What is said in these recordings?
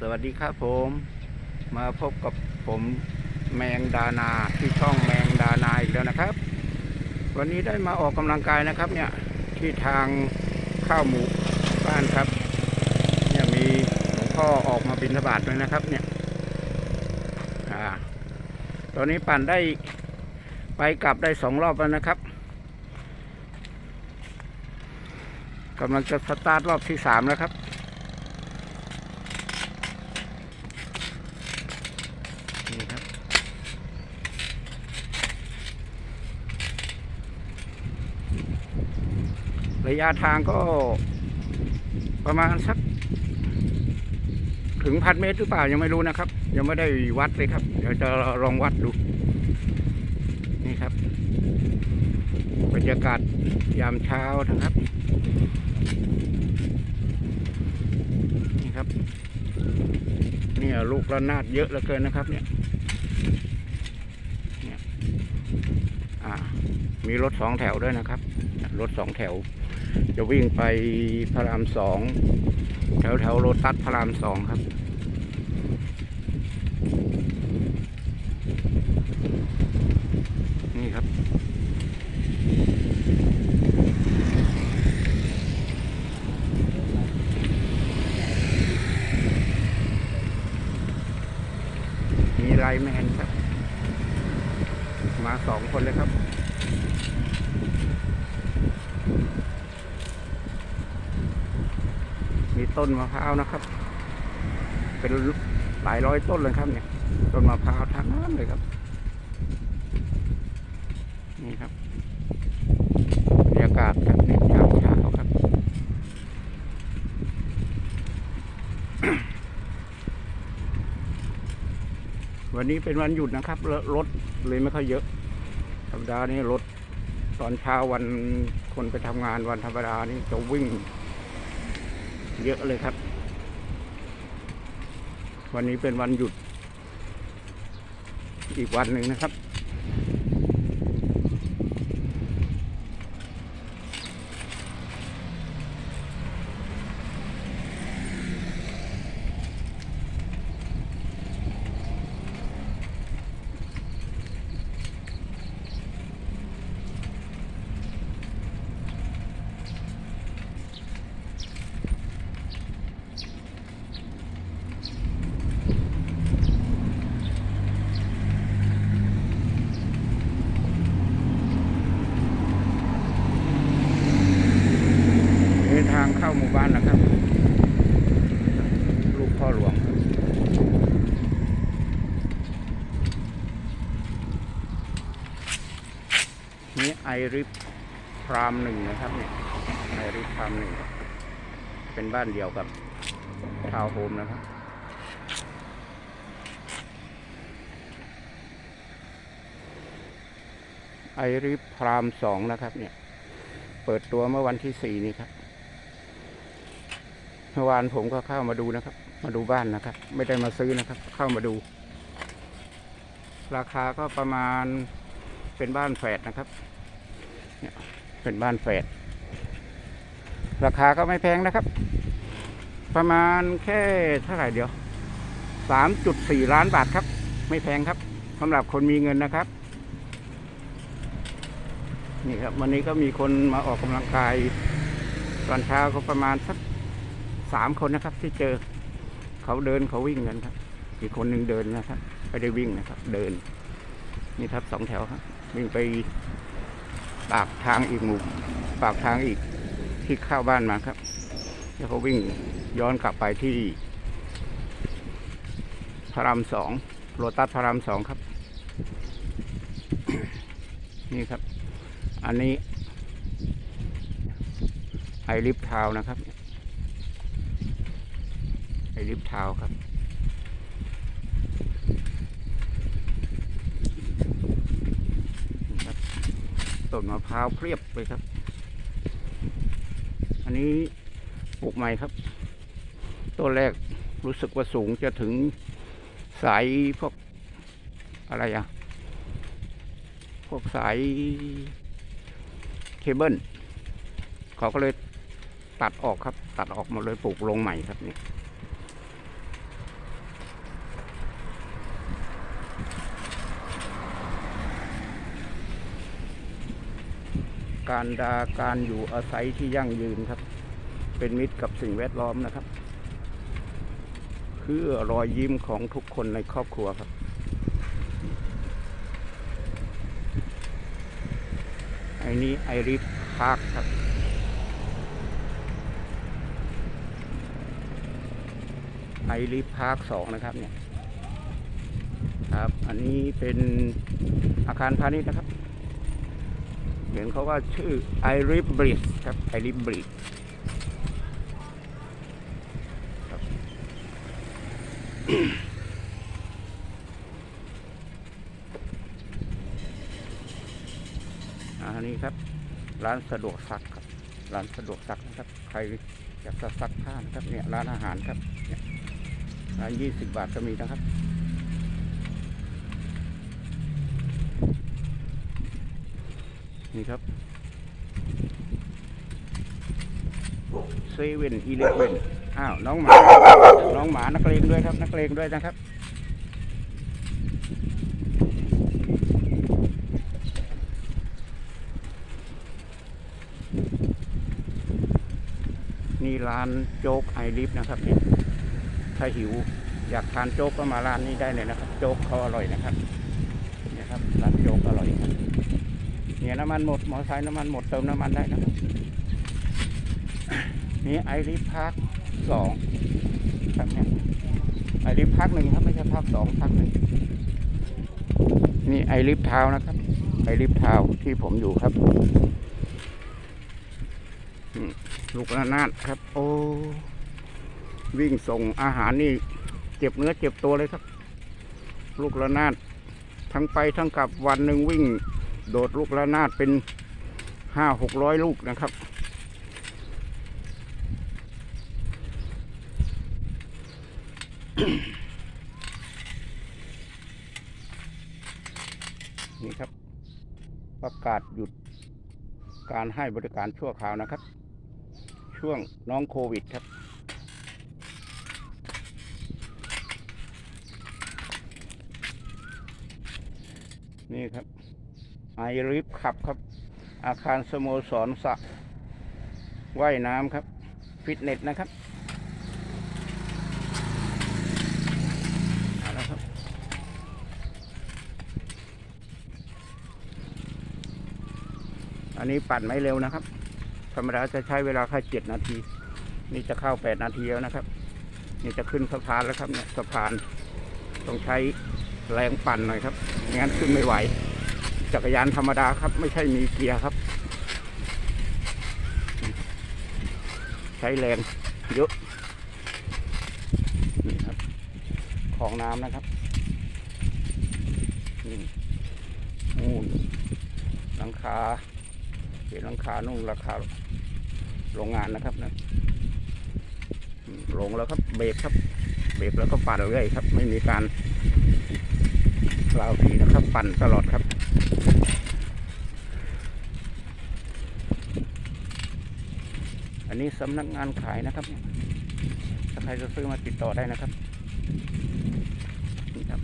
สวัสดีครับผม มาพบกับผมแมงดานาที่ช่องแมงดานาอีกแล้วนะครับ วันนี้ได้มาออกกำลังกายนะครับ เนี่ยที่ทางข้าวหมูบ้านครับ เนี่ยมีหลวงพ่อออกมาบินทบาทด้วยนะครับ เนี่ยอ่าตอนนี้ปั่นได้ไปกลับได้สองรอบแล้วนะครับกำลังจะสตาร์ทรอบที่สามแล้วครับ นี่ครับ ระยะทางก็ประมาณสัก ถึงพันเมตรหรือเปล่ายังไม่รู้นะครับ ยังไม่ได้วัดเลยครับ เดี๋ยวจะลองวัดดู นี่ครับบรรยากาศยามเช้านะครับนี่ครับ เนี่ยลูกระนาดเยอะเหลือเกินนะครับ เนี่ยเนี่ยอ่ามีรถสองแถวด้วยนะครับ รถสองแถว จะวิ่งไปพระรามสองแถวแถวโรตัสพระรามสองครับ นี่ครับ มีไลน์แมนครับ มาสองคนเลยครับ มีต้นมะพร้าวนะครับ เป็นหลายร้อยต้นเลยครับเนี่ย ต้นมะพร้าวทั้งนั้นเลยครับ นี่ครับบรรยากาศครับเนี่ยยามเช้าครับวันนี้เป็นวันหยุดนะครับรถเลยไม่ค่อยเยอะธรรมดานี่รถตอนเช้าวันคนไปทำงานวันธรรมดานี่จะวิ่ง เยอะเลยครับ วันนี้เป็นวันหยุดอีกวันหนึ่งนะครับ นี่ทางเข้าหมู่บ้านนะครับ ลูกพ่อหลวงครับ นี่ไอริฟพรามหนึ่งนะครับเนี่ยไอริฟพรามหนึ่งเป็นบ้านเดียวกับทาวโฮมนะครับไอริฟพรามสองนะครับ เนี่ย เปิดตัวเมื่อวันที่สี่นี้ครับเมื่อวานผมก็เข้ามาดูนะครับ มาดูบ้านนะครับ ไม่ได้มาซื้อนะครับ เข้ามาดู ราคาก็ประมาณ เป็นบ้านแฝดนะครับเนี่ยเป็นบ้านแฝดราคาก็ไม่แพงนะครับ ประมาณแค่เท่าไหร่เดียวสามจุดสี่ล้านบาทครับ ไม่แพงครับสำหรับคนมีเงินนะครับ นี่ครับ วันนี้ก็มีคนมาออกกำลังกาย ตอนเช้าก็ประมาณสักสามคนนะครับ ที่เจอเขาเดินเขาวิ่งกันครับ อีกคนหนึ่งเดินนะครับไม่ได้วิ่งนะครับ เดิน นี่ครับสองแถวครับ วิ่งไปปากทางอีกหมู่ปากทางอีกที่เข้าบ้านมาครับ แล้วเขาวิ่งย้อนกลับไปที่พระรามสองโรตัสพระรามสองครับ นี่ครับ อันนี้ไอริฟทาวนะครับไอริฟทาวครับ นี่ครับ ต้นมะพร้าวเพียบเลยครับ อันนี้ปลูกใหม่ครับ ต้นแรกรู้สึกว่าสูงจะถึงสายพวกอะไรอะพวกสายเคเบิลเขาก็เลยตัดออกครับ ตัดออกมดเลยปลูกลงใหม่ครับเนี่ย การดาการอยู่อาศัยที่ยั่งยืนครับ เป็นมิตรกับสิ่งแวดล้อมนะครับ เพื่อรอยยิ้มของทุกคนในครอบครัวครับไอ้นี้ไอริฟพาร์คครับไอริฟพาร์คสองนะครับเนี่ยครับ อันนี้เป็นอาคารพาณิชย์นะครับ เห็นเขาว่าชื่อไอริบริดครับไอริบริดครับอันนี้ครับ ร้านสะดวกซักครับ ร้านสะดวกซักนะครับ ใครอยากจะซักผ้านะครับเนี่ยร้านอาหารครับเนี่ยร้านยี่สิบบาทก็มีนะครับ นี่ครับเซเว่นอีเลฟเว่นอ้าวน้องหมา น้องหมานักเลงด้วยครับ นักเลงด้วยนะครับ นี่ร้านโจ๊กไอริฟนะครับนี่ถ้าหิวอยากทานโจ๊กก็มาร้านนี้ได้เลยนะครับ โจ๊กเขาอร่อยนะครับนี่ครับร้านโจ๊กอร่อย เนี่ยน้ำมันหมดมอเตอร์ไซค์น้ำมันหมดเติมน้ำมันได้นะครับนี่ไอริฟพาร์คสองครับเนี่ยไอริฟพาร์คหนึ่งครับไม่ใช่พาร์คสองพาร์คหนึ่งนี่ไอริฟทาวนะครับ ไอริฟทาวที่ผมอยู่ครับลูกระนาดครับ โอ้วิ่งส่งอาหารนี่ เจ็บเนื้อเจ็บตัวเลยครับ ลูกระนาดทั้งไปทั้งกลับวันหนึ่งวิ่ง โดดลูกระนาดเป็นห้าหกร้อยลูกนะครับ นี่ครับ ประกาศหยุดการให้บริการชั่วคราวนะครับ ช่วงน้องโควิดครับนี่ครับ ไอริฟขับครับ อาคารสโมสรสระว่ายน้ำครับ ฟิตเนสนะครับเอาละครับอันนี้ปั่นไม่เร็วนะครับ ธรรมดาจะใช้เวลาแค่เจ็ดนาที นี่จะเข้าแปดนาทีแล้วนะครับ นี่จะขึ้นสะพานแล้วครับเนี่ยสะพาน ต้องใช้แรงปั่นหน่อยครับไม่งั้นขึ้นไม่ไหว จักรยานธรรมดาครับ ไม่ใช่มีเกียร์ครับ ใช้แรงเยอะนี่ครับของน้ำนะครับนี่นู่นหลังคาเห็นหลังคานู่นราคาโรงงานนะครับนะลงแล้วครับเบรกครับ เบรกแล้วก็ปั่นเรื่อยครับ ไม่มีการลาวทีนะครับ ปั่นตลอดครับ อันนี้สำนักงานขายนะครับ ถ้าใครจะซื้อมาติดต่อได้นะครับนี่ครับ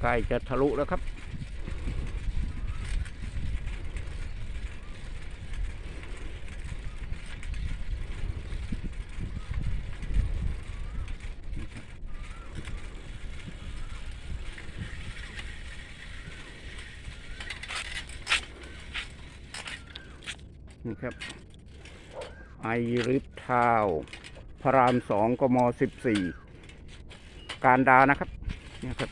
ใกล้จะทะลุแล้วครับ นี่ครับไอริฟทาวพระรามสองกมสิบสี่การดานะครับเนี่ยครับ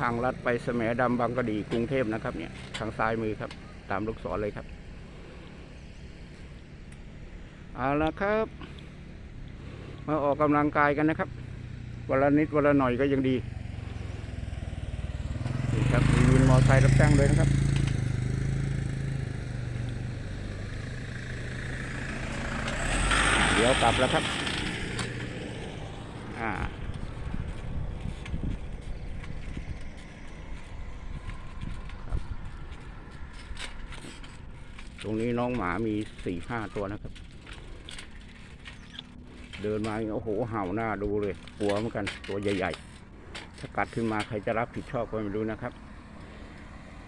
ทางลัดไปแสมดำบางกะดีกรุงเทพนะครับ เนี่ยทางซ้ายมือครับ ตามลูกศรเลยครับเอาละครับ มาออกกำลังกายกันนะครับวันละนิดวันละหน่อยก็ยังดีนี่ครับมีวินมอเตอร์ไซค์รับจ้างเลยนะครับเดี๋ยวกลับแล้วครับ อ่า ครับต รงนี้น้องหมามีสี่ห้าตัวนะครับ เดินมาโอ้โหเห่าหน้าดูเลยกลัวเหมือนกันตัวใหญ่ๆ ถ้ากัดขึ้นมาใครจะรับผิดชอบก็ไม่รู้นะครับ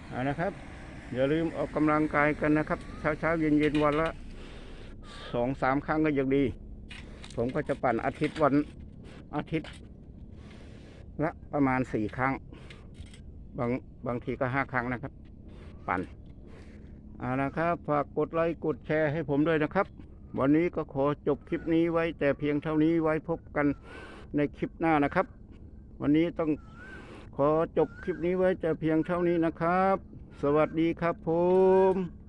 เอานะครับ อย่าลืมออกกำลังกายกันนะครับ เช้าเช้าๆเย็นเย็นๆวันละสองสามครั้งก็ยังดี ผมก็จะปั่นอาทิตย์วันอาทิตย์ละประมาณสี่ครั้ง บางบางทีก็ห้าครั้งนะครับ ปั่น เอานะครับ ฝากกดไลค์กดแชร์ให้ผมด้วยนะครับ วันนี้ก็ขอจบคลิปนี้ไว้แต่เพียงเท่านี้ไว้พบกันในคลิปหน้านะครับ วันนี้ต้องขอจบคลิปนี้ไว้แต่เพียงเท่านี้นะครับ สวัสดีครับผม